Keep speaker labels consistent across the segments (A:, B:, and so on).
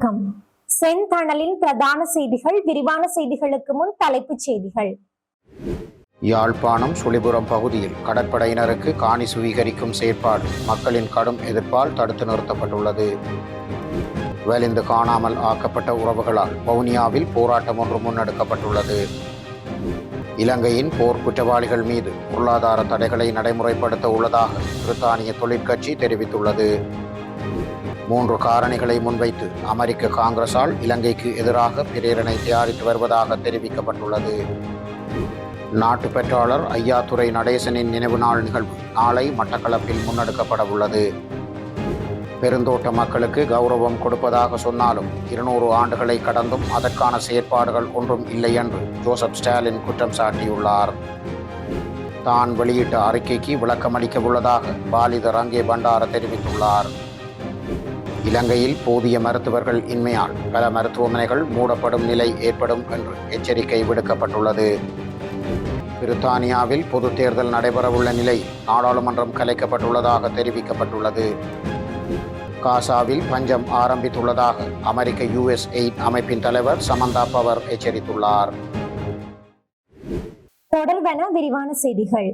A: வணக்கம். செந்தணலின் பிரதான செய்திகள் விரிவான செய்திகளுக்கு முன் தலைப்புச் செய்திகள்.
B: யாழ்ப்பாணம் சுழிபுரம் பகுதியில் கடற்படையினருக்கு காணி சுவீகரிக்கும் செயற்பாடு மக்களின் கடும் எதிர்ப்பால் தடுத்து நிறுத்தப்பட்டுள்ளது. வேலிந்து காணாமல் ஆக்கப்பட்ட உறவுகளால் வவுனியாவில் போராட்டம் ஒன்று முன்னெடுக்கப்பட்டுள்ளது. இலங்கையின் போர் குற்றவாளிகள் மீது பொருளாதார தடைகளை நடைமுறைப்படுத்த உள்ளதாக பிரித்தானிய தொழிற்கட்சி தெரிவித்துள்ளது. மூன்று காரணிகளை முன்வைத்து அமெரிக்க காங்கிரசால் இலங்கைக்கு எதிராக பிரேரணை தயாரித்து வருவதாக தெரிவிக்கப்பட்டுள்ளது. நாட்டு பெற்றாளர் ஐயாத்துறை நடேசனின் நினைவு நாள் நிகழ்வு நாளை மட்டக்களப்பில் முன்னெடுக்கப்பட உள்ளது பெருந்தோட்ட மக்களுக்கு கௌரவம் கொடுப்பதாக சொன்னாலும் இருநூறு ஆண்டுகளை கடந்தும் அதற்கான செயற்பாடுகள் ஒன்றும் இல்லை என்று ஜோசப் ஸ்டாலின் குற்றம் சாட்டியுள்ளார். தான் வெளியிட்ட அறிக்கைக்கு விளக்கமளிக்க உள்ளதாக பாலித ரங்கே பண்டார தெரிவித்துள்ளார். இலங்கையில் போதிய மருத்துவர்கள் இன்மையால் பல மருத்துவமனைகள் மூடப்படும் நிலை ஏற்படும் என்று எச்சரிக்கை விடுக்கப்பட்டுள்ளது. பிரித்தானியாவில் பொது தேர்தல் நடைபெறவுள்ள நிலை நாடாளுமன்றம் கலைக்கப்பட்டுள்ளதாக தெரிவிக்கப்பட்டுள்ளது. காசாவில் பஞ்சம் ஆரம்பித்துள்ளதாக அமெரிக்க யுஎஸ் எய்ட் அமைப்பின் தலைவர் சமந்தா பவர் எச்சரித்துள்ளார்.
A: தொடர்வன விரிவான செய்திகள்.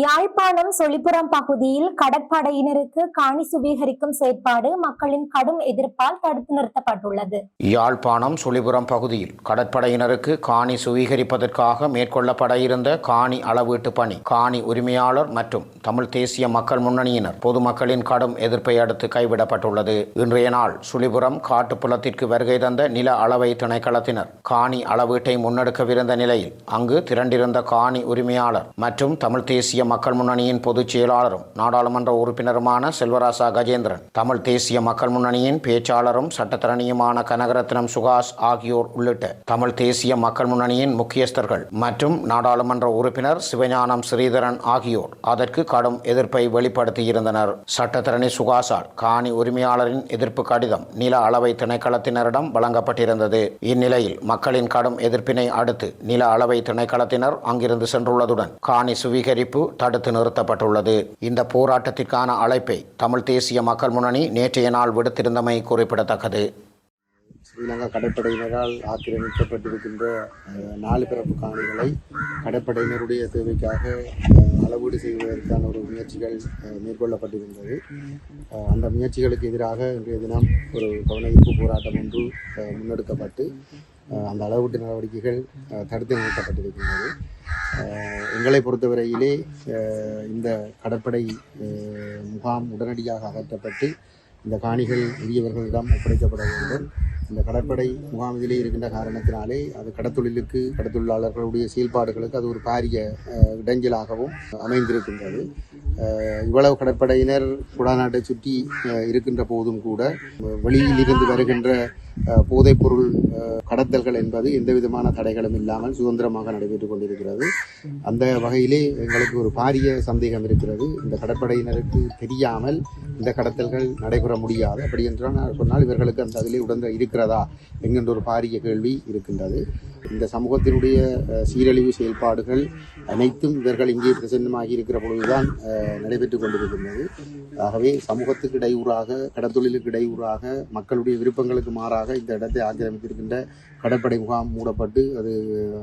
A: யாழ்ப்பாணம் சொலிபுரம் பகுதியில் கடற்படையினருக்கு காணி சுவீகரிக்கும் செயற்பாடு மக்களின் கடும் எதிர்ப்பால் தடுத்து நிறுத்தப்பட்டுள்ளது.
B: யாழ்ப்பாணம் சொலிபுரம் பகுதியில் கடற்படையினருக்கு காணி சுவீகரிப்பதற்காக மேற்கொள்ளப்பட இருந்த காணி அளவீட்டு பணி காணி உரிமையாளர் மற்றும் தமிழ் தேசிய மக்கள் முன்னணியினர் பொதுமக்களின் கடும் எதிர்ப்பை அடுத்து கைவிடப்பட்டுள்ளது. இன்றைய நாள் சுழிபுரம் காட்டுப்புலத்திற்கு வருகை தந்த நில அளவை திணைக்களத்தினர் காணி அளவீட்டை முன்னெடுக்கவிருந்த நிலையில் அங்கு திரண்டிருந்த காணி உரிமையாளர் மற்றும் தமிழ் தேசிய மக்கள் முன்னணியின் பொதுச் செயலாளரும் நாடாளுமன்ற உறுப்பினருமான செல்வராசா கஜேந்திரன் தமிழ் தேசிய மக்கள் முன்னணியின் பேச்சாளரும் சட்டத்தரணியுமான கனகரத்னம் சுகாஷ் ஆகியோர் உள்ளிட்ட தமிழ் தேசிய மக்கள் முன்னணியின் முக்கியஸ்தர்கள் மற்றும் நாடாளுமன்ற உறுப்பினர் சிவஞானம் ஸ்ரீதரன் ஆகியோர் அதற்கு கடும் எதிர்ப்பை வெளிப்படுத்தியிருந்தனர். சட்டத்தரணி சுகாசால் காணி உரிமையாளரின் எதிர்ப்பு கடிதம் நில அளவை திணைக்களத்தினரிடம் வழங்கப்பட்டிருந்தது. இந்நிலையில் மக்களின் கடும் எதிர்ப்பினை அடுத்து நில அளவை திணைக்களத்தினர் அங்கிருந்து சென்றுள்ளதுடன் காணி சுவீகரிப்பு தடுத்து நிறுத்தப்பட்டுள்ளது. இந்த போராட்டத்திற்கான அழைப்பை தமிழ் தேசிய மக்கள் முன்னணி நேற்றைய நாள் விடுத்திருந்தமை குறிப்பிடத்தக்கது.
C: ஸ்ரீலங்கா கடற்படையினரால் ஆக்கிரமிக்கப்பட்டிருக்கின்ற நாலு பிறப்பு காணிகளை கடற்படையினருடைய தேவைக்காக அளவீடு செய்வதற்கான ஒரு முயற்சிகள் மேற்கொள்ளப்பட்டிருந்தது. அந்த முயற்சிகளுக்கு எதிராக இன்றைய தினம் ஒரு கவனஈர்ப்பு போராட்டம் ஒன்று முன்னெடுக்கப்பட்டு அந்த அளவீட்டு நடவடிக்கைகள் தடுத்து நிறுத்தப்பட்டிருக்கின்றது. எங்களை பொறுத்தவரையிலே இந்த கடற்படை முகாம் உடனடியாக அகற்றப்பட்டு இந்த காணிகள் உரியவர்களிடம் ஒப்படைக்கப்பட வேண்டும். இந்த கடற்படை முகாமிலே இருக்கின்ற காரணத்தினாலே அது கடத்தொழிலுக்கு கடத்தொழிலாளர்களுடைய செயல்பாடுகளுக்கு அது ஒரு பாரிய இடைஞ்சலாகவும் அமைந்திருக்கின்றது. இவ்வளவு கடற்படையினர் குடாநாட்டை சுற்றி இருக்கின்ற போதும் கூட வெளியில் இருந்து வருகின்ற போதைப்பொருள் கடத்தல்கள் என்பது எந்த விதமான தடைகளும் இல்லாமல் சுதந்திரமாக நடைபெற்றுக் கொண்டிருக்கிறது. அந்த வகையிலே எங்களுக்கு ஒரு பாரிய சந்தேகம் இருக்கிறது. இந்த கடற்படையினருக்கு தெரியாமல் இந்த கடத்தல்கள் நடைபெற முடியாது. அப்படி என்றால் நான் சொன்னால் இவர்களுக்கு அந்த அதிலே உடந்த இருக்கிறதா என்கின்ற ஒரு பாரிய கேள்வி இருக்கின்றது. இந்த சமூகத்தினுடைய சீரழிவு செயல்பாடுகள் அனைத்தும் இவர்கள் இங்கே பிரசன்னமாகி இருக்கிற பொழுதுதான் அஹ், நடைபெற்றுக் கொண்டிருக்கின்றது. ஆகவே சமூகத்துக்கு இடையூறாக கடத்தொழிலுக்கு இடையூறாக மக்களுடைய விருப்பங்களுக்கு மாறாக இந்த இடத்தை ஆக்கிரமித்திருக்கின்ற கடற்படை முகாம் மூடப்பட்டு அது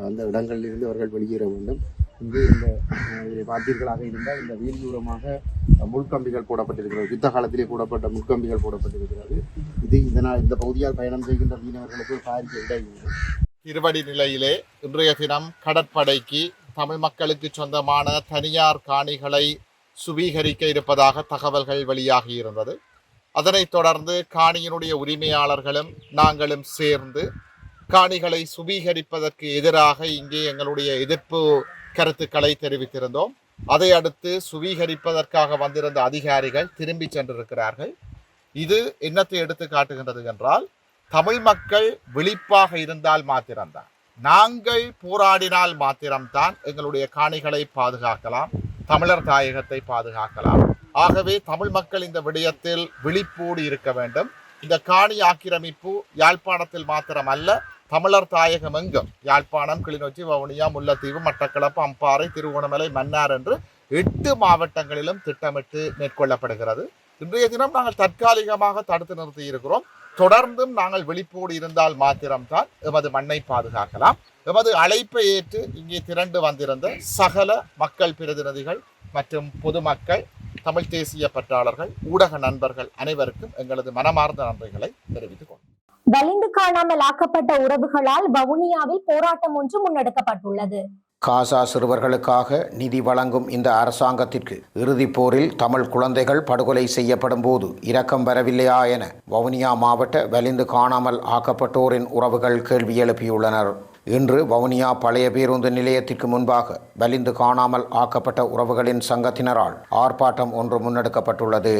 C: அந்த இடங்களில் இருந்து அவர்கள் வெளியேற வேண்டும். இங்கே இந்த இதை பார்த்தீர்களாக இருந்தால் இந்த வீதியூரமாக முள்கம்பிகள் போடப்பட்டிருக்கிறது. யுத்த காலத்திலே போடப்பட்ட முள்கம்பிகள் போடப்பட்டிருக்கிறது. இது இதனால் இந்த பகுதியால் பயணம் செய்கின்ற மீனவர்களுக்கு பாரிய இடையூறு.
D: திருவடி நிலையிலே இன்றைய தினம் கடற்படைக்கு தமிழ் மக்களுக்கு சொந்தமான தனியார் காணிகளை சுவீகரிக்க இருப்பதாக தகவல்கள் வெளியாகி இருந்தது. அதனைத் தொடர்ந்து காணியினுடைய உரிமையாளர்களும் நாங்களும் சேர்ந்து காணிகளை சுவீகரிப்பதற்கு எதிராக இங்கே எங்களுடைய எதிர்ப்பு கருத்துக்களை தெரிவித்திருந்தோம். அதை அடுத்து சுவீகரிப்பதற்காக வந்திருந்த அதிகாரிகள் திரும்பி சென்றிருக்கிறார்கள். இது என்னத்தை எடுத்து காட்டுகின்றது என்றால் தமிழ் மக்கள் விழிப்பாக இருந்தால் மாத்திரம்தான். நாங்கள் போராடினால் மாத்திரம்தான் எங்களுடைய காணிகளை பாதுகாக்கலாம் தமிழர் தாயகத்தை பாதுகாக்கலாம். ஆகவே தமிழ் மக்கள் இந்த விடயத்தில் விழிப்போடு இருக்க வேண்டும். இந்த காணி ஆக்கிரமிப்பு யாழ்ப்பாணத்தில் மாத்திரமல்ல தமிழர் தாயகம் எங்கும்? யாழ்ப்பாணம் கிளிநொச்சி வவுனியா முல்லைத்தீவு மட்டக்களப்பு அம்பாறை திருவோணமலை மன்னார் என்று எட்டு மாவட்டங்களிலும் திட்டமிட்டு மேற்கொள்ளப்படுகிறது. இன்றைய தினம் நாங்கள் தற்காலிகமாக தடுத்து நிறுத்தி இருக்கிறோம் தொடர்ந்தும் நாங்கள் விழிப்போடு இருந்தால் மாத்திரம்தான் எமது மண்ணை பாதுகாக்கலாம். எமது அழைப்பை ஏற்று இங்கே திரண்டு வந்திருந்த சகல மக்கள் பிரதிநிதிகள் மற்றும் பொதுமக்கள் தமிழ் தேசிய பற்றாளர்கள் ஊடக நண்பர்கள் அனைவருக்கும் எங்களது மனமார்ந்த நன்றிகளை தெரிவித்துக் கொள்கிறோம்.
A: வலிந்து காணாமல் ஆக்கப்பட்ட உறவுகளால் வவுனியாவில் போராட்டம் ஒன்று முன்னெடுக்கப்பட்டுள்ளது.
B: காசா சிறுவர்களுக்காக நிதி வழங்கும் இந்த அரசாங்கத்திற்கு இறுதிப் போரில் தமிழ் குழந்தைகள் படுகொலை செய்யப்படும் போது இரக்கம் வரவில்லையா என வவுனியா மாவட்ட வலிந்து காணாமல் ஆக்கப்பட்டோரின் உறவுகள் கேள்வி எழுப்பியுள்ளனர். இன்று வவுனியா பழைய பேருந்து நிலையத்திற்கு முன்பாக வலிந்து காணாமல் ஆக்கப்பட்ட உறவுகளின் சங்கத்தினரால் ஆர்ப்பாட்டம் ஒன்று முன்னெடுக்கப்பட்டுள்ளது.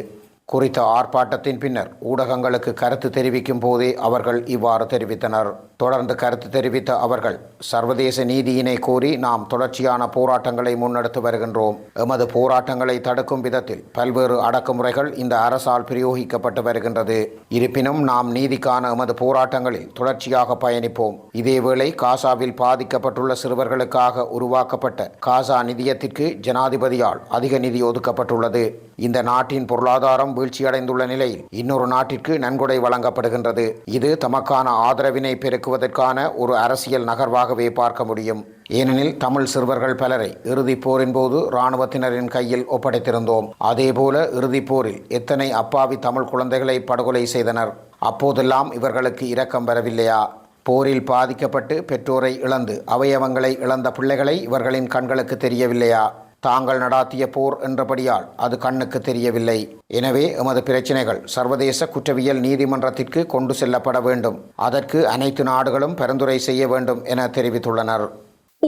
B: குறித்த ஆர்ப்பாட்டத்தின் பின்னர் ஊடகங்களுக்கு கருத்து தெரிவிக்கும் போதே அவர்கள் இவ்வாறு தெரிவித்தனர். தொடர்ந்து கருத்து தெரிவித்த அவர்கள் சர்வதேச நீதியினை கோரி நாம் தொடர்ச்சியான போராட்டங்களை முன்னெடுத்து வருகின்றோம். எமது போராட்டங்களை தடுக்கும் விதத்தில் பல்வேறு அடக்குமுறைகள் இந்த அரசால் பிரயோகிக்கப்பட்டு வருகின்றது. இருப்பினும் நாம் நீதிக்கான எமது போராட்டங்களில் தொடர்ச்சியாக பயணிப்போம். இதேவேளை காசாவில் பாதிக்கப்பட்டுள்ள சிறுவர்களுக்காக உருவாக்கப்பட்ட காசா நிதியத்திற்கு ஜனாதிபதியால் அதிக நிதி ஒதுக்கப்பட்டுள்ளது. இந்த நாட்டின் பொருளாதாரம் வீழ்ச்சியடைந்துள்ள நிலையில் இன்னொரு நாட்டிற்கு நன்கொடை வழங்கப்படுகின்றது. இது தமக்கான ஆதரவினை பெருக்குவதற்கான ஒரு அரசியல் நகர்வாகவே பார்க்க முடியும். ஏனெனில் தமிழ் சிறுவர்கள் பலரை இறுதிப் போரின் போது இராணுவத்தினரின் கையில் ஒப்படைத்திருந்தோம். அதேபோல இறுதிப் போரில் எத்தனை அப்பாவி தமிழ் குழந்தைகளை படுகொலை செய்தனர்? அப்போதெல்லாம் இவர்களுக்கு இரக்கம் வரவில்லையா? போரில் பாதிக்கப்பட்டு பெற்றோரை இழந்து அவயவங்களை இழந்த பிள்ளைகளை இவர்களின் கண்களுக்கு தெரியவில்லையா? தாங்கள் நடாத்திய போர் என்றபடியால் அது கண்ணுக்கு தெரியவில்லை. எனவே எமது பிரச்சினைகள் சர்வதேச குற்றவியல் நீதிமன்றத்திற்கு கொண்டு செல்லப்பட வேண்டும். அதற்கு அனைத்து நாடுகளும் பரிந்துரை செய்ய வேண்டும் என தெரிவித்துள்ளனர்.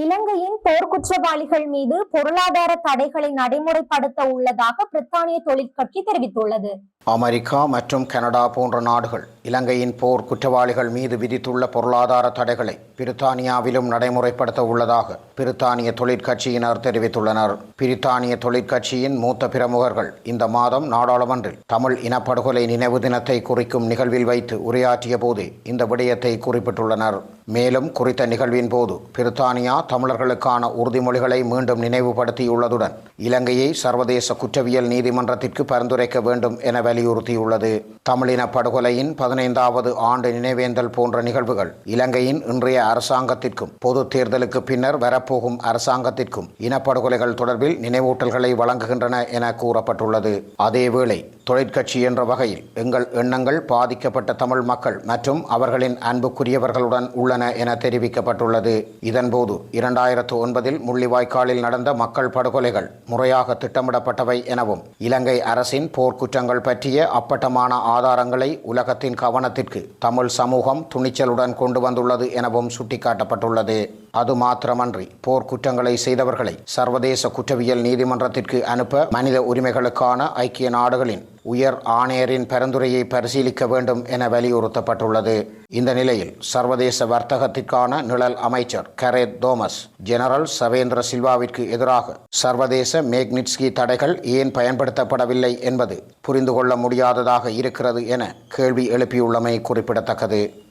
A: இலங்கையின் போர்க்குற்றவாளிகள் மீது பொருளாதார தடைகளை நடைமுறைப்படுத்த உள்ளதாக பிரித்தானிய தொழிற்கட்சி தெரிவித்துள்ளது.
B: அமெரிக்கா மற்றும் கனடா போன்ற நாடுகள் இலங்கையின் போர் குற்றவாளிகள் மீது விதித்துள்ள பொருளாதார தடைகளை பிரித்தானியாவிலும் நடைமுறைப்படுத்த உள்ளதாக பிரித்தானிய தொழிற்கட்சியினர் தெரிவித்துள்ளனர். பிரித்தானிய தொழிற்கட்சியின் மூத்த பிரமுகர்கள் இந்த மாதம் நாடாளுமன்றில் தமிழ் இனப்படுகொலை நினைவு தினத்தை குறிக்கும் நிகழ்வில் வைத்து உரையாற்றிய போதே இந்த விடயத்தை குறிப்பிட்டுள்ளனர். மேலும் குறித்த நிகழ்வின் போது பிரித்தானியா தமிழர்களுக்கான உறுதிமொழிகளை மீண்டும் நினைவுபடுத்தியுள்ளதுடன் இலங்கையை சர்வதேச குற்றவியல் நீதிமன்றத்திற்கு பரிந்துரைக்க வேண்டும் என வலியுறுத்தியுள்ளது. தமிழின படுகொலையின் பதினைந்தாவது ஆண்டு நினைவேந்தல் போன்ற நிகழ்வுகள் இலங்கையின் இன்றைய அரசாங்கத்திற்கும் பொது தேர்தலுக்கு பின்னர் வரப்போகும் அரசாங்கத்திற்கும் இனப்படுகொலைகள் தொடர்பில் நினைவூட்டல்களை வழங்குகின்றன என கூறப்பட்டுள்ளது. அதேவேளை தொழிற்கட்சி என்ற வகையில் எங்கள் எண்ணங்கள் பாதிக்கப்பட்ட தமிழ் மக்கள் மற்றும் அவர்களின் அன்புக்குரியவர்களுடன் உள்ளன என தெரிவிக்கப்பட்டுள்ளது. இதன்போது இரண்டாயிரத்து ஒன்பதில் முள்ளிவாய்க்காலில் நடந்த மக்கள் படுகொலைகள் முறையாக திட்டமிடப்பட்டவை எனவும் இலங்கை அரசின் போர்க்குற்றங்கள் பற்றிய அப்பட்டமான ஆதாரங்களை உலகத்தின் கவனத்திற்கு தமிழ் சமூகம் துணிச்சலுடன் கொண்டு வந்துள்ளது எனவும் சுட்டிக்காட்டப்பட்டுள்ளது. அது மாத்திரமன்றி போர்க்குற்றங்களை செய்தவர்களை சர்வதேச குற்றவியல் நீதிமன்றத்திற்கு அனுப்ப மனித உரிமைகளுக்கான ஐக்கிய நாடுகளின் உயர் ஆணையரின் பரிந்துரையை பரிசீலிக்க வேண்டும் என வலியுறுத்தப்பட்டுள்ளது. இந்த நிலையில் சர்வதேச வர்த்தகத்திற்கான நிழல் அமைச்சர் கரேத் தோமஸ் ஜெனரல் சவேந்திர சில்வாவிற்கு எதிராக சர்வதேச மேக்னிட்ஸ்கி தடைகள் ஏன் பயன்படுத்தப்படவில்லை என்பது புரிந்து கொள்ள முடியாததாக இருக்கிறது என கேள்வி எழுப்பியுள்ளமை குறிப்பிடத்தக்கது.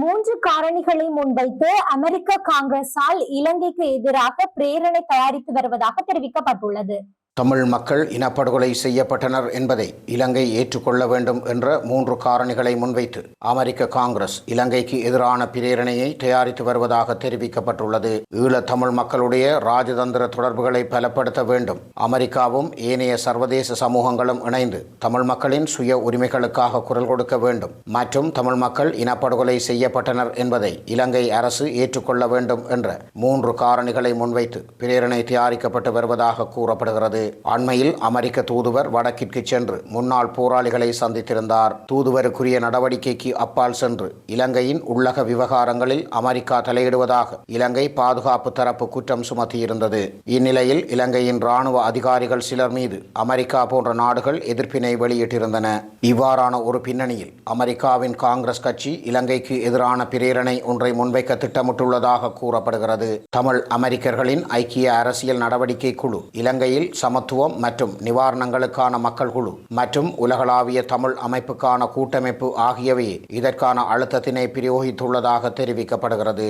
A: மூன்று காரணிகளை முன்வைத்து அமெரிக்க காங்கிரஸால் இலங்கைக்கு எதிராக பிரேரணை தயாரித்து வருவதாக தெரிவிக்கப்பட்டுள்ளது.
B: தமிழ் மக்கள் இனப்படுகொலை செய்யப்பட்டனர் என்பதை இலங்கை ஏற்றுக்கொள்ள வேண்டும் என்ற மூன்று காரணிகளை முன்வைத்து அமெரிக்க காங்கிரஸ் இலங்கைக்கு எதிரான பிரேரணையை தயாரித்து வருவதாக தெரிவிக்கப்பட்டுள்ளது. ஈழத் தமிழ் மக்களுடைய ராஜதந்திர தொடர்புகளை பலப்படுத்த வேண்டும். அமெரிக்காவும் ஏனைய சர்வதேச சமூகங்களும் இணைந்து தமிழ் மக்களின் சுய உரிமைகளுக்காக குரல் கொடுக்க வேண்டும். மற்றும் தமிழ் மக்கள் இனப்படுகொலை செய்யப்பட்டனர் என்பதை இலங்கை அரசு ஏற்றுக்கொள்ள வேண்டும் என்ற மூன்று காரணிகளை முன்வைத்து பிரேரணை தயாரிக்கப்பட்டு வருவதாக கூறப்படுகிறது. அண்மையில் அமெரிக்க தூதுவர் வடக்கிற்கு சென்று முன்னாள் போராளிகளை சந்தித்திருந்தார். தூதுவருக்குரிய நடவடிக்கைக்கு அப்பால் சென்று இலங்கையின் உள்ளக விவகாரங்களில் அமெரிக்கா தலையிடுவதாக இலங்கை பாதுகாப்பு தரப்பு குற்றம் சுமத்தியிருந்தது. இந்நிலையில் இலங்கையின் ராணுவ அதிகாரிகள் சிலர் மீது அமெரிக்கா போன்ற நாடுகள் எதிர்ப்பினை வெளியிட்டிருந்தன. இவ்வாறான ஒரு பின்னணியில் அமெரிக்காவின் காங்கிரஸ் கட்சி இலங்கைக்கு எதிரான பிரேரணை ஒன்றை முன்வைக்க திட்டமிட்டுள்ளதாக கூறப்படுகிறது. தமிழ் அமெரிக்கர்களின் ஐக்கிய அரசியல் நடவடிக்கை குழு இலங்கையில் சமத்துவம் மற்றும் நிவாரணங்களுக்கான மக்கள் குழு மற்றும் உலகளாவிய தமிழ் அமைப்புக்கான கூட்டமைப்பு ஆகியவையே இதற்கான அழுத்தத்தினை பிரயோகித்துள்ளதாக தெரிவிக்கப்படுகிறது.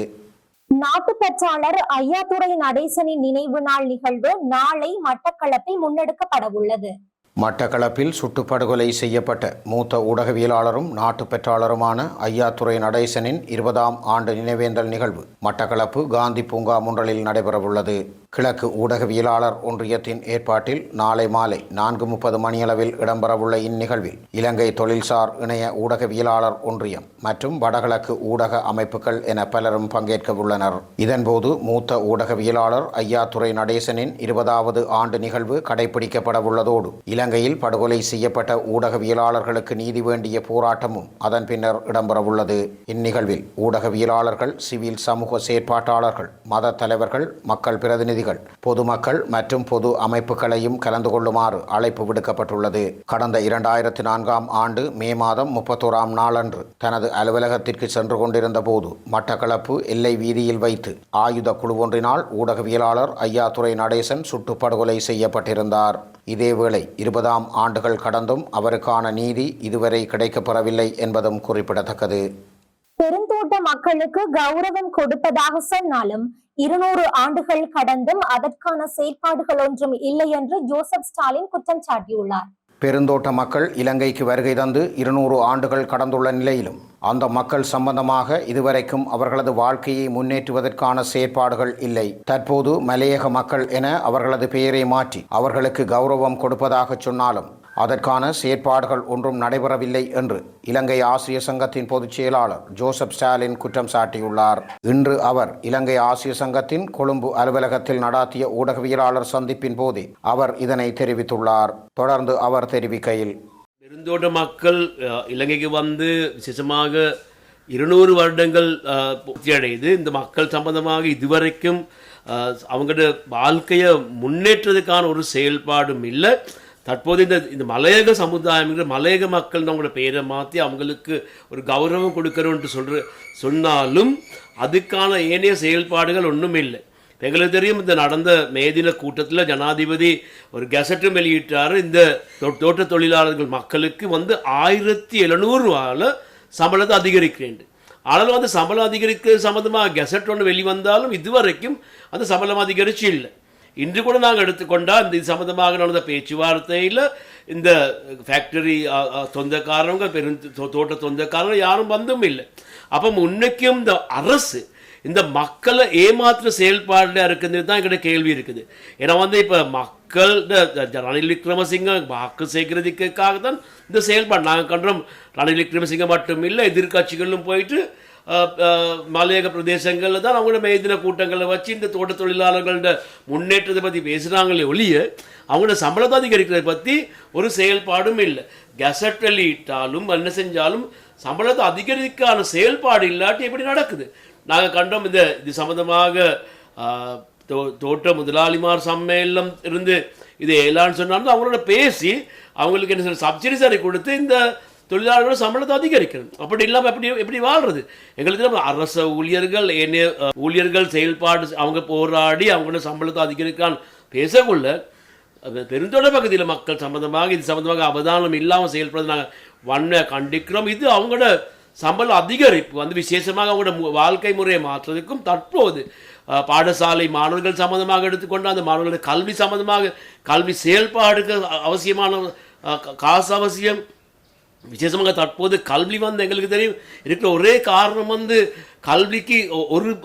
A: நாட்டுப்பற்றாளர் ஐயாத்துறை நடேசனின் நினைவு நாள் நிகழ்வு நாளை மட்டக்களப்பில் முன்னெடுக்கப்பட உள்ளது
B: மட்டக்களப்பில் சுட்டுப்படுகொலை செய்யப்பட்ட மூத்த ஊடகவியலாளரும் நாட்டு பெற்றாளருமான ஐயாத்துறை நடேசனின் இருபதாம் ஆண்டு நினைவேந்தல் நிகழ்வு மட்டக்களப்பு காந்தி பூங்கா முன்றலில் நடைபெறவுள்ளது. கிழக்கு ஊடகவியலாளர் ஒன்றியத்தின் ஏற்பாட்டில் நாளை மாலை நான்கு முப்பது மணியளவில் இடம்பெறவுள்ள இந்நிகழ்வில் இலங்கை தொழில்சார் இணைய ஊடகவியலாளர் ஒன்றியம் மற்றும் வடகிழக்கு ஊடக அமைப்புகள் என பலரும் பங்கேற்க உள்ளனர் இதன்போது மூத்த ஊடகவியலாளர் ஐயாத்துறை நடேசனின் இருபதாவது ஆண்டு நிகழ்வு கடைபிடிக்கப்படவுள்ளதோடு இலங்கையில் படுகொலை செய்யப்பட்ட ஊடகவியலாளர்களுக்கு நீதி வேண்டிய போராட்டமும் அதன் பின்னர் இடம்பெறவுள்ளது. இந்நிகழ்வில் ஊடகவியலாளர்கள் சிவில் சமூக செயற்பாட்டாளர்கள் மத தலைவர்கள் மக்கள் பிரதிநிதிகள் பொதுமக்கள் மற்றும் பொது அமைப்புகளையும் கலந்து கொள்ளுமாறு அழைப்பு விடுக்கப்பட்டுள்ளது. கடந்த இரண்டாயிரத்தி நான்காம் ஆண்டு மே மாதம் முப்பத்தோராம் நாளன்று தனது அலுவலகத்திற்கு சென்று கொண்டிருந்த போது மட்டக்களப்பு எல்லை வீதியில் வைத்து ஆயுத குழு ஒன்றினால் ஊடகவியலாளர் ஐயாத்துறை நடேசன் சுட்டுப்படுகொலை செய்யப்பட்டிருந்தார். இதேவேளை இருபதாம் ஆண்டுகள் கடந்தும் அவருக்கான நீதி இதுவரை கிடைக்கப்பெறவில்லை என்பதும் குறிப்பிடத்தக்கது.
A: மக்களுக்கு கௌரவம் கொடுப்பதாக சொன்னாலும் இருநூறு ஆண்டுகள் கடந்தும் அதற்கான செயற்பாடுகள் ஒன்றும் இல்லை என்று ஜோசப் ஸ்டாலின் குற்றம் சாட்டியுள்ளார்.
B: பெருந்தோட்ட மக்கள் இலங்கைக்கு வருகை தந்து இருநூறு ஆண்டுகள் கடந்துள்ள நிலையிலும் அந்த மக்கள் சம்பந்தமாக இதுவரைக்கும் அவர்களது வாழ்க்கையை முன்னேற்றுவதற்கான செயற்பாடுகள் இல்லை. தற்போது மலையக மக்கள் என அவர்களது பெயரை மாற்றி அவர்களுக்கு கௌரவம் கொடுப்பதாக சொன்னாலும் அதற்கான செயற்பாடுகள் ஒன்றும் நடைபெறவில்லை என்று இலங்கை ஆசிரியர் சங்கத்தின் பொதுச் செயலாளர் ஜோசப் ஸ்டாலின் குற்றம் சாட்டியுள்ளார். இன்று அவர் இலங்கை ஆசிரியர் சங்கத்தின் கொழும்பு அலுவலகத்தில் நடாத்திய ஊடகவியலாளர் சந்திப்பின் போதே அவர் இதனை தெரிவித்துள்ளார். தொடர்ந்து அவர் தெரிவிக்கையில்
E: பெருந்தோட்ட மக்கள் இலங்கைக்கு வந்து விசேஷமாக இருநூறு வருடங்கள் அஹ், பூர்த்தி அடையுது இந்த மக்கள் சம்பந்தமாக இதுவரைக்கும் அவங்களோட வாழ்க்கையை முன்னேற்றதுக்கான ஒரு செயல்பாடும் இல்லை. தற்போது இந்த இந்த மலையக சமுதாயம்ங்கிற மலையக மக்கள் அவங்களோட பெயரை மாற்றி அவங்களுக்கு ஒரு கௌரவம் கொடுக்கறோன்ட்டு சொல்கிற சொன்னாலும் அதுக்கான ஏனைய செயல்பாடுகள் ஒன்றும் இல்லை. எங்களுக்கு தெரியும் இந்த நடந்த மேதின கூட்டத்தில் ஜனாதிபதி ஒரு கெசட்டும் வெளியிட்டார். இந்த தோ- தோட்ட தொழிலாளர்கள் மக்களுக்கு வந்து ஆயிரத்தி எழுநூறுவாவில் சம்பளத்தை அதிகரிக்கிறேன் ஆனால் வந்து சம்பளம் அதிகரிக்க சம்மந்தமாக கெசட் ஒன்று வெளிவந்தாலும் இதுவரைக்கும் அந்த சம்பளம் அதிகரிச்சு இல்லை. இன்று கூட நாங்கள் எடுத்துக்கொண்டால் இந்த இது சம்மந்தமாக நடந்த பேச்சுவார்த்தையில் இந்த ஃபேக்டரி சொந்தக்காரங்க பெரும் தோட்ட சொந்தக்காரங்க யாரும் வந்தும் இல்லை. அப்போ முன்னைக்கும் இந்த அரசு இந்த மக்களை ஏமாத்துற செயல்பாடில் இருக்குது தான் எங்கிட்ட கேள்வி இருக்குது. ஏன்னா வந்து இப்போ மக்கள் இந்த ரணில் விக்ரமசிங்க வாக்கு சேகரிக்கிறதுக்காக தான் இந்த செயல்பாடு. நாங்கள் கண்டோம் ரணில் விக்ரமசிங்க மட்டும் இல்லை எதிர்க்கட்சிகளும் போயிட்டு மலையக பிரதேசங்களில் தான் அவங்களோட மெய்தின கூட்டங்களை வச்சு இந்த தோட்ட தொழிலாளர்களோட முன்னேற்றத்தை பற்றி பேசுகிறாங்களே ஒழிய அவங்களோட சம்பளத்தை அதிகரிக்கிறதை பற்றி ஒரு செயல்பாடும் இல்லை கெசட் வெளியிட்டாலும் என்ன செஞ்சாலும் சம்பளத்தை அதிகரிக்கான செயல்பாடு இல்லாட்டி எப்படி நடக்குது நாங்கள் கண்டோம் இந்த இது சம்மந்தமாக தோ- தோட்ட முதலாளிமார் சம்மேளனம் இருந்து இது ஏலான்னு சொன்னாலும் அவங்களோட பேசி அவங்களுக்கு என்ன சப்சிடி சரி கொடுத்து இந்த தொழிலாளர்களோட சம்பளத்தை அதிகரிக்கணும் அப்படி இல்லாமல் எப்படி எப்படி வாழ்றது? எங்களுக்கு அரச ஊழியர்கள் என்ன ஊழியர்கள் செயல்பாடு அவங்க போராடி அவங்களோட சம்பளத்தை அதிகரிக்கான்னு பேசக்குள்ள பெருந்தொடர் பகுதியில் மக்கள் சம்மந்தமாக இது சம்மந்தமாக அவதானம் இல்லாமல் செயல்படுறது நாங்கள் வன்மையை கண்டிக்கிறோம். இது அவங்களோட சம்பள அதிகரிப்பு. வந்து விசேஷமாக அவங்களோட வாழ்க்கை முறையை மாற்றுறதுக்கும் தற்போது பாடசாலை மாணவர்கள் சம்மந்தமாக எடுத்துக்கொண்டு அந்த மாணவர்களோட கல்வி சம்மந்தமாக கல்வி செயல்பாடுக்கு அவசியமான காசு அவசியம். விசேஷமாக தற்போது கல்வி வந்து எங்களுக்கு தெரியும். இருக்கிற ஒரே காரணம் வந்து கல்விக்கு ஒ- ஒரு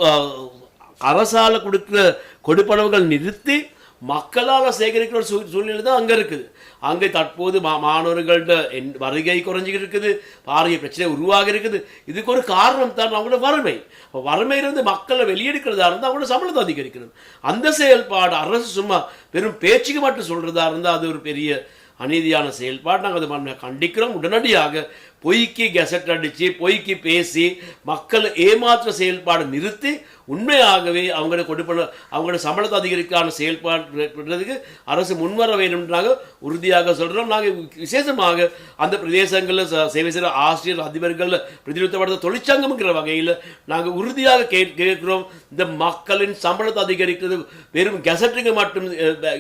E: அரசால் அரசால கொடுக்குற கொடுப்பனவுகள் நிறுத்தி மக்களால் சேகரிக்கிற ஒரு சூ- சூழ்நிலை தான் அங்கே இருக்குது. அங்கே தற்போது மா மாணவர்கள்ட என் வருகை குறைஞ்சிக்கிட்டு இருக்குது. பாரிய பிரச்சனை உருவாக இருக்குது. இதுக்கு ஒரு காரணம் தான் அவங்களோட வறுமை. வறுமையிலிருந்து மக்களை வெளியெடுக்கிறதா இருந்தால் அவங்களோட சம்பளத்தை அதிகரிக்கணும். அந்த செயல்பாடு அரசு சும்மா வெறும் பேச்சுக்கு மட்டும் சொல்கிறதா இருந்தால் அது ஒரு பெரிய அநீதியான செயல்பாடு நாங்கள் அதை கண்டிக்கிறோம்? உடனடியாக பொய்க்கு கெசட் அடித்து பொய்க்கு பேசி மக்களை ஏமாற்ற செயல்பாடு நிறுத்தி உண்மையாகவே அவங்களோட கொடுப்பன அவங்களோட சம்பளத்தை அதிகரிக்கான செயல்பாடு அரசு முன்வர வேண்டும் நாங்கள் உறுதியாக சொல்கிறோம் நாங்கள் விசேஷமாக அந்த பிரதேசங்களில் சேவை செய்கிற ஆசிரியர் அதிபர்கள் பிரதிநிதித்துவப்படுத்த தொழிற்சங்கம்ங்கிற வகையில் நாங்கள் உறுதியாக கே கேட்கிறோம். இந்த மக்களின் சம்பளத்தை அதிகரிக்கிறது வெறும் கெசட்டுக்கு மட்டும்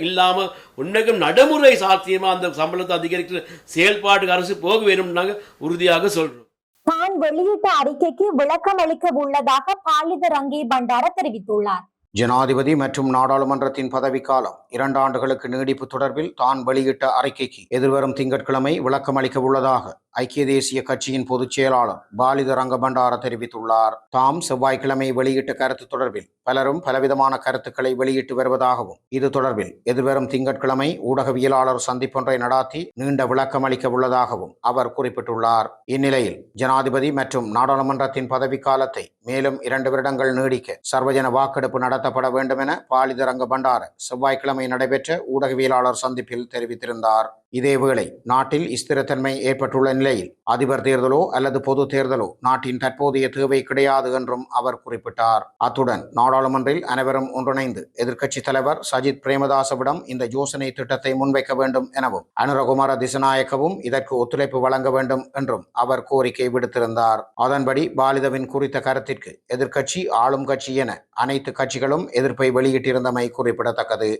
E: இல்லாமல் உண்மைக்கும் நடைமுறை சாத்தியமாக அந்த சம்பளத்தை அதிகரிக்கிற செயல்பாட்டுக்கு அரசு போக வேண்டும் நாங்கள் உறுதியாக சொல்றோம்.
A: தான் வெளியிட்ட அறிக்கைக்கு விளக்கம் அளிக்க உள்ளதாக பாலித ரங்கே பண்டார தெரிவித்துள்ளார்.
B: ஜனாதிபதி மற்றும் நாடாளுமன்றத்தின் பதவிக்காலம் இரண்டு ஆண்டுகளுக்கு நீடிப்பு தொடர்பில் தான் வெளியிட்ட அறிக்கைக்கு எதிர்வரும் திங்கட்கிழமை விளக்கம் அளிக்க உள்ளதாக ஐக்கிய தேசிய கட்சியின் பொதுச் செயலாளர் பாலித ரங்கபண்டார தெரிவித்துள்ளார். தாம் செவ்வாய்க்கிழமை வெளியிட்ட கருத்து தொடர்பில் பலரும் பலவிதமான கருத்துக்களை வெளியிட்டு வருவதாகவும் இது தொடர்பில் எதிர்வரும் திங்கட்கிழமை ஊடகவியலாளர் சந்திப்பொன்றை நடாத்தி நீண்ட விளக்கம் அளிக்க உள்ளதாகவும் அவர் குறிப்பிட்டுள்ளார். இந்நிலையில் ஜனாதிபதி மற்றும் நாடாளுமன்றத்தின் பதவிக்காலத்தை மேலும் இரண்டு வருடங்கள் நீடிக்க சர்வஜன வாக்கெடுப்பு நடத்தப்பட வேண்டும் என பாலித ரங்கபண்டார செவ்வாய்க்கிழமை நடைபெற்ற ஊடகவியலாளர் சந்திப்பில் தெரிவித்திருந்தார். இதேவேளை நாட்டில் ஸ்திரத்தன்மை ஏற்பட்டுள்ள நிலையில் அதிபர் தேர்தலோ அல்லது பொது தேர்தலோ நாட்டின் தற்போதைய தேவை கிடையாது என்றும் அவர் குறிப்பிட்டார். அத்துடன் நாடாளுமன்றில் அனைவரும் ஒன்றிணைந்து எதிர்க்கட்சித் தலைவர் சஜித் பிரேமதாசவிடம் இந்த யோசனை திட்டத்தை முன்வைக்க வேண்டும் எனவும் அனுரகுமார திசநாயக்கவும் இதற்கு ஒத்துழைப்பு வழங்க வேண்டும் என்றும் அவர் கோரிக்கை விடுத்திருந்தார். அதன்படி பாலிதவின் குறித்த கருத்திற்கு எதிர்க்கட்சி ஆளும் கட்சி என அனைத்து கட்சிகளும் எதிர்ப்பை வெளியிட்டிருந்தமை குறிப்பிடத்தக்கது.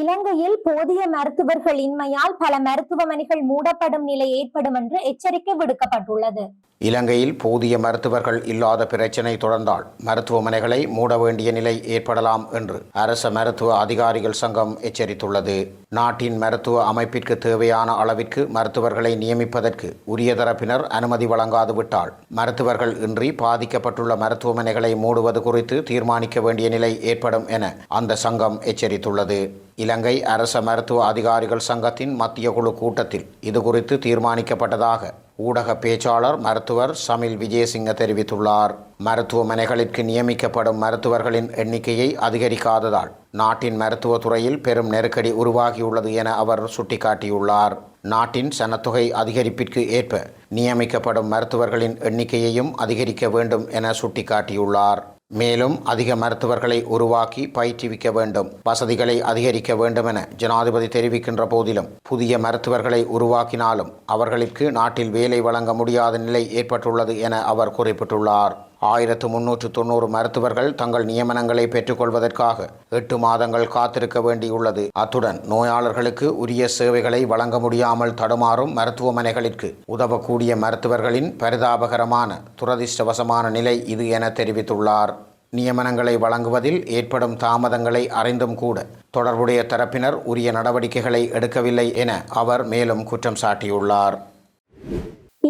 A: இலங்கையில் போதிய மருத்துவர்கள் இன்மையால் பல மருத்துவமனைகள் மூடப்படும் நிலை ஏற்படும் என்று எச்சரிக்கை விடுக்கப்பட்டுள்ளது.
B: இலங்கையில் போதிய மருத்துவர்கள் இல்லாத பிரச்சினை தொடர்ந்தால் மருத்துவமனைகளை மூட வேண்டிய நிலை ஏற்படலாம் என்று அரச மருத்துவ அதிகாரிகள் சங்கம் எச்சரித்துள்ளது. நாட்டின் மருத்துவ அமைப்பிற்கு தேவையான அளவிற்கு மருத்துவர்களை நியமிப்பதற்கு உரிய தரப்பினர் அனுமதி வழங்காது விட்டால் மருத்துவர்கள் இன்றி பாதிக்கப்பட்டுள்ள மருத்துவமனைகளை மூடுவது குறித்து தீர்மானிக்க வேண்டிய நிலை ஏற்படும் என அந்த சங்கம் எச்சரித்துள்ளது. இலங்கை அரச மருத்துவ அதிகாரிகள் சங்கத்தின் மத்திய குழு கூட்டத்தில் இது குறித்து தீர்மானிக்கப்பட்டதாக ஊடக பேச்சாளர் மருத்துவர் சமில் விஜயசிங்க தெரிவித்துள்ளார். மருத்துவமனைகளுக்கு நியமிக்கப்படும் மருத்துவர்களின் எண்ணிக்கையை அதிகரிக்காததால் நாட்டின் மருத்துவத்துறையில் பெரும் நெருக்கடி உருவாகியுள்ளது என அவர் சுட்டிக்காட்டியுள்ளார். நாட்டின் சனத்தொகை அதிகரிப்பிற்கு ஏற்ப நியமிக்கப்படும் மருத்துவர்களின் எண்ணிக்கையையும் அதிகரிக்க வேண்டும் என சுட்டிக்காட்டியுள்ளார். மேலும் அதிக மருத்துவர்களை உருவாக்கி பயிற்றுவிக்க வேண்டும். வசதிகளை அதிகரிக்க வேண்டும் என ஜனாதிபதி தெரிவிக்கின்ற போதிலும் புதிய மருத்துவர்களை உருவாக்கினாலும் அவர்களுக்கு நாட்டில் வேலை வழங்க முடியாத நிலை ஏற்பட்டுள்ளது என அவர் குறிப்பிட்டுள்ளார். ஆயிரத்து முன்னூற்று தொண்ணூறு மருத்துவர்கள் தங்கள் நியமனங்களை பெற்றுக்கொள்வதற்காக எட்டு மாதங்கள் காத்திருக்க வேண்டியுள்ளது. அத்துடன் நோயாளர்களுக்கு உரிய சேவைகளை வழங்க முடியாமல் தடுமாறும் மருத்துவமனைகளிற்கு உதவக்கூடிய மருத்துவர்களின் பரிதாபகரமான துரதிர்ஷ்டவசமான நிலை இது என தெரிவித்துள்ளார். நியமனங்களை வழங்குவதில் ஏற்படும் தாமதங்களை அறிந்தும் கூட தொடர்புடைய தரப்பினர் உரிய நடவடிக்கைகளை எடுக்கவில்லை என அவர் மேலும் குற்றம் சாட்டியுள்ளார்.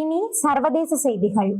A: இனி சர்வதேச செய்திகள்.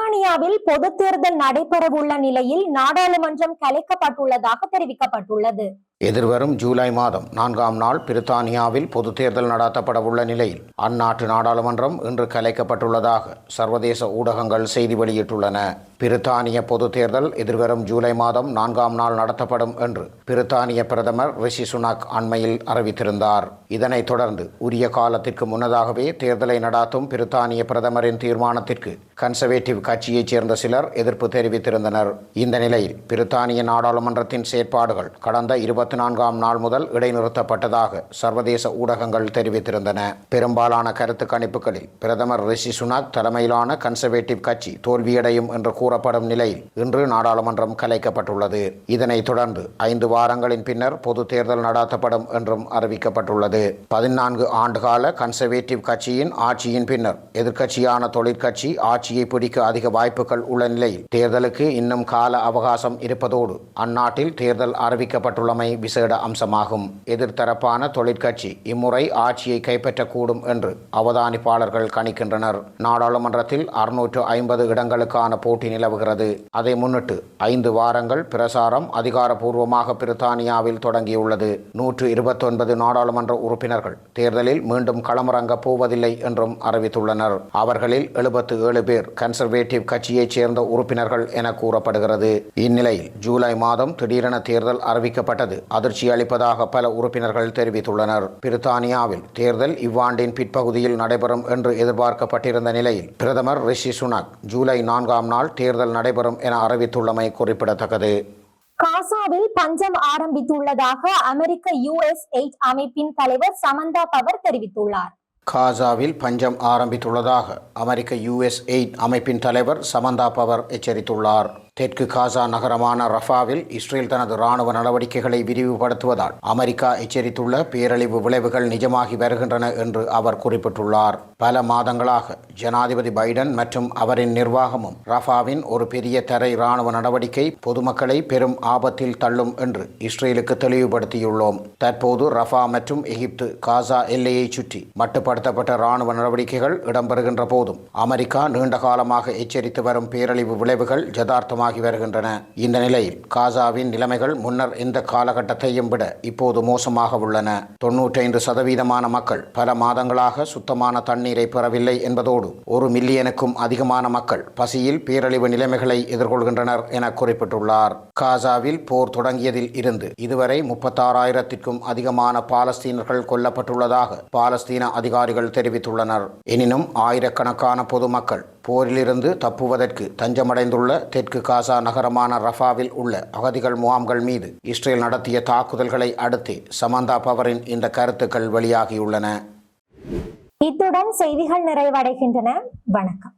A: பிரித்தானியாவில் பொது தேர்தல் நடைபெறவுள்ள நிலையில் நாடாளுமன்றம் கலைக்கப்பட்டுள்ளதாக தெரிவிக்கப்பட்டுள்ளது.
B: எதிர்வரும் ஜூலை மாதம் நான்காம் நாள் பிரித்தானியாவில் பொது தேர்தல் நடத்தப்படவுள்ள நிலையில் அந்நாட்டு நாடாளுமன்றம் இன்று கலைக்கப்பட்டுள்ளதாக சர்வதேச ஊடகங்கள் செய்தி வெளியிட்டுள்ளன. பிரித்தானிய பொது தேர்தல் எதிர்வரும் ஜூலை மாதம் நான்காம் நாள் நடத்தப்படும் என்று பிரித்தானிய பிரதமர் ரிஷி சுனாக் அண்மையில் அறிவித்திருந்தார். இதனைத் தொடர்ந்து உரிய காலத்திற்கு முன்னதாகவே தேர்தலை நடாத்தும் பிரித்தானிய பிரதமரின் தீர்மானத்திற்கு கன்சர்வேட்டிவ் கட்சியைச் சேர்ந்த சிலர் எதிர்ப்பு தெரிவித்திருந்தனர். இந்த நிலையில் பிரித்தானிய நாடாளுமன்றத்தின் செயற்பாடுகள் கடந்த இருபத்தி நான்காம் நாள் முதல் இடைநிறுத்தப்பட்டதாக சர்வதேச ஊடகங்கள் தெரிவித்திருந்தன. பெரும்பாலான கருத்து கணிப்புகளில் பிரதமர் ரிஷி சுனாக் தலைமையிலான கன்சர்வேட்டிவ் கட்சி தோல்வியடையும் என்று கூறப்படும் நிலையில் இன்று நாடாளுமன்றம் கலைக்கப்பட்டுள்ளது. இதனைத் தொடர்ந்து ஐந்து வாரங்களின் பின்னர் பொது தேர்தல் நடத்தப்படும் என்றும் அறிவிக்கப்பட்டுள்ளது. பதினான்கு ஆண்டுகால கன்சர்வேட்டிவ் கட்சியின் ஆட்சியின் பின்னர் எதிர்க்கட்சியான தொழிற்கட்சி ஆட்சியை பிடிக்க அதிக வாய்ப்புகள் உள்ள நிலையில் தேர்தலுக்கு இன்னும் கால அவகாசம் இருப்பதோடு அந்நாட்டில் தேர்தல் அறிவிக்கப்பட்டுள்ளமை விசேட அம்சமாகும். எதிர்த்தரப்பான தொழிற்கட்சி இம்முறை ஆட்சியை கைப்பற்றக்கூடும் என்று அவதானிப்பாளர்கள் கணிக்கின்றனர். நாடாளுமன்றத்தில் அறுநூற்று ஐம்பது இடங்களுக்கான போட்டி நிலவுகிறது. அதை முன்னிட்டு ஐந்து வாரங்கள் பிரசாரம் அதிகாரப்பூர்வமாக பிரித்தானியாவில் தொடங்கியுள்ளது. நூற்று இருபத்தொன்பது நாடாளுமன்ற உறுப்பினர்கள் தேர்தலில் மீண்டும் களமிறங்க போவதில்லை என்றும் அறிவித்துள்ளனர். அவர்களில் எழுபத்து ஏழு பேர் கன்சர்வேட்டிவ் கட்சியைச் சேர்ந்த உறுப்பினர்கள் என கூறப்படுகிறது. இந்நிலையில் ஜூலை மாதம் திடீரென தேர்தல் அறிவிக்கப்பட்டது. அதிர்ச்சி அளிப்பதாக பல உறுப்பினர்கள் தெரிவித்துள்ளனர். பிரித்தானியாவில் தேர்தல் இவ்வாண்டின் பிற்பகுதியில் நடைபெறும் என்று எதிர்பார்க்கப்பட்டிருந்த நிலையில் பிரதமர் ரிஷி சுனாக் ஜூலை நான்காம் நாள் தேர்தல் நடைபெறும் என அறிவித்துள்ளமை குறிப்பிடத்தக்கது.
A: காசாவில் பஞ்சம் ஆரம்பித்துள்ளதாக அமெரிக்க யுஎஸ் எயிட் அமைப்பின் தலைவர் சமந்தா பவர் தெரிவித்துள்ளார்.
B: காசாவில் பஞ்சம் ஆரம்பித்துள்ளதாக அமெரிக்க யுஎஸ் எய்ட் அமைப்பின் தலைவர் சமந்தா பவர் எச்சரித்துள்ளார். தெற்கு காசா நகரமான ரஃபாவில் இஸ்ரேல் தனது ராணுவ நடவடிக்கைகளை விரிவுபடுத்துவதால் அமெரிக்கா எச்சரித்துள்ள பேரழிவு விளைவுகள் நிஜமாகி வருகின்றன என்று அவர் குறிப்பிட்டுள்ளார். பல மாதங்களாக ஜனாதிபதி பைடன் மற்றும் அவரின் நிர்வாகமும் ரஃபாவின் ஒரு பெரிய தரை ராணுவ நடவடிக்கை பொதுமக்களை பெரும் ஆபத்தில் தள்ளும் என்று இஸ்ரேலுக்கு தெளிவுபடுத்தியுள்ளோம். தற்போது ரஃபா மற்றும் எகிப்து காசா எல்லையை சுற்றி மட்டுப்படுத்தப்பட்ட ராணுவ நடவடிக்கைகள் இடம்பெறுகின்ற போதும் அமெரிக்கா நீண்ட காலமாக எச்சரித்து வரும் பேரழிவு விளைவுகள் யதார்த்தமாக ஜதார்த்தமாகி வருகின்றன. இந்த நிலையில் காசாவின் நிலைமைகள் முன்னர் எந்த காலகட்டத்தையும் விட இப்போது மோசமாக உள்ளன. தொன்னூற்றைந்து சதவீதமான மக்கள் பல மாதங்களாக சுத்தமான தண்ணீரை பெறவில்லை என்பதோடு ஒரு மில்லியனுக்கும் அதிகமான மக்கள் பசியில் பேரழிவு நிலைமைகளை எதிர்கொள்கின்றனர் என குறிப்பிட்டுள்ளார். காசாவில் போர் தொடங்கியதில் இருந்து இதுவரை முப்பத்தாறாயிரத்திற்கும் அதிகமான பாலஸ்தீனர்கள் கொல்லப்பட்டுள்ளதாக பாலஸ்தீன அதிகாரிகள் தெரிவித்துள்ளனர். எனினும் ஆயிரக்கணக்கான பொதுமக்கள் போரிலிருந்து தப்புவதற்கு தஞ்சமடைந்துள்ள தெற்கு காசா நகரமான ரஃபாவில் உள்ள அகதிகள் முகாம்கள் மீது இஸ்ரேல் நடத்திய தாக்குதல்களை அடுத்து சமந்தா பவரின் இந்த கருத்துக்கள் வெளியாகியுள்ளன.
A: இத்துடன் செய்திகள் நிறைவடைகின்றன. வணக்கம்.